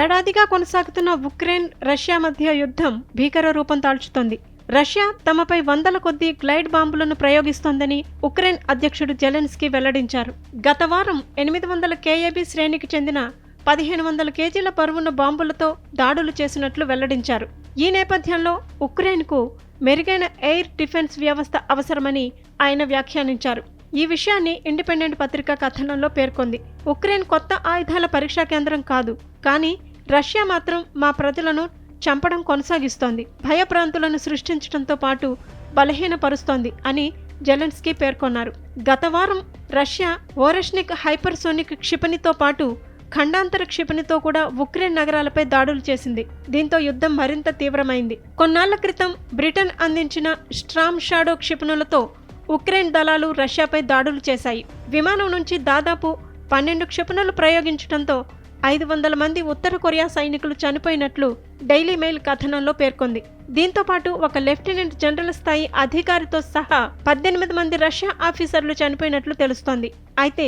ఏడాదిగా కొనసాగుతున్న Ukraine Russia మధ్య యుద్ధం భీకర రూపం దాల్చుతోంది రష్యా తమపై వందల కొద్దీ గ్లైడ్ బాంబులను ప్రయోగిస్తోందని ఉక్రెయిన్ అధ్యక్షుడు జెలెన్స్కీ వెల్లడించారు. గత వారం ఎనిమిది వందల కేఏబీ శ్రేణికి చెందిన పదిహేను వందల కేజీల బరువున్న బాంబులతో దాడులు చేసినట్లు వెల్లడించారు. ఈ నేపథ్యంలో ఉక్రెయిన్కు మెరుగైన ఎయిర్ డిఫెన్స్ వ్యవస్థ అవసరమని ఆయన వ్యాఖ్యానించారు. ఈ విషయాన్ని ఇండిపెండెంట్ పత్రిక కథనంలో పేర్కొంది. ఉక్రెయిన్ కొత్త ఆయుధాల పరీక్షా కేంద్రం కాదు. కానీ రష్యా మాత్రం మా ప్రజలను చంపడం కొనసాగిస్తోంది. భయప్రాంతులను సృష్టించడంతో పాటు బలహీనపరుస్తోంది అని జెలెన్స్కీ పేర్కొన్నారు. గత వారం రష్యా ఓరెష్నిక్ హైపర్సోనిక్ క్షిపణితో పాటు ఖండాంతర క్షిపణితో కూడా ఉక్రెయిన్ నగరాలపై దాడులు చేసింది. దీంతో యుద్ధం మరింత తీవ్రమైంది. కొన్నాళ్ళ క్రితం బ్రిటన్ అందించిన స్ట్రామ్ షాడో క్షిపణులతో ఉక్రెయిన్ దళాలు రష్యాపై దాడులు చేశాయి. విమానం నుంచి దాదాపు పన్నెండు క్షిపణులు ప్రయోగించడంతో ఐదు వందల మంది ఉత్తర కొరియా సైనికులు చనిపోయినట్లు డైలీ మెయిల్ కథనంలో పేర్కొంది. దీంతో పాటు ఒక లెఫ్టినెంట్ జనరల్ స్థాయి అధికారితో సహా పద్దెనిమిది మంది రష్యా ఆఫీసర్లు చనిపోయినట్లు తెలుస్తోంది. అయితే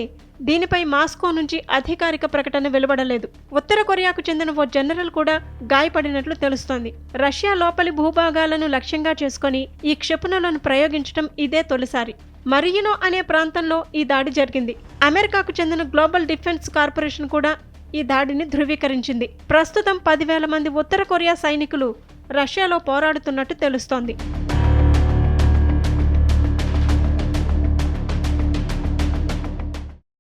దీనిపై మాస్కో నుంచి అధికారిక ప్రకటన వెలువడలేదు. ఉత్తర కొరియాకు చెందిన ఓ జనరల్ కూడా గాయపడినట్లు తెలుస్తోంది. రష్యా లోపలి భూభాగాలను లక్ష్యంగా చేసుకొని ఈ క్షిపణులను ప్రయోగించడం ఇదే తొలిసారి. మరియునో అనే ప్రాంతంలో ఈ దాడి జరిగింది. అమెరికాకు చెందిన గ్లోబల్ డిఫెన్స్ కార్పొరేషన్ కూడా ఈ దాడిని ధృవీకరించింది. ప్రస్తుతం పదివేల మంది ఉత్తర కొరియా సైనికులు రష్యాలో పోరాడుతున్నట్టు తెలుస్తోంది.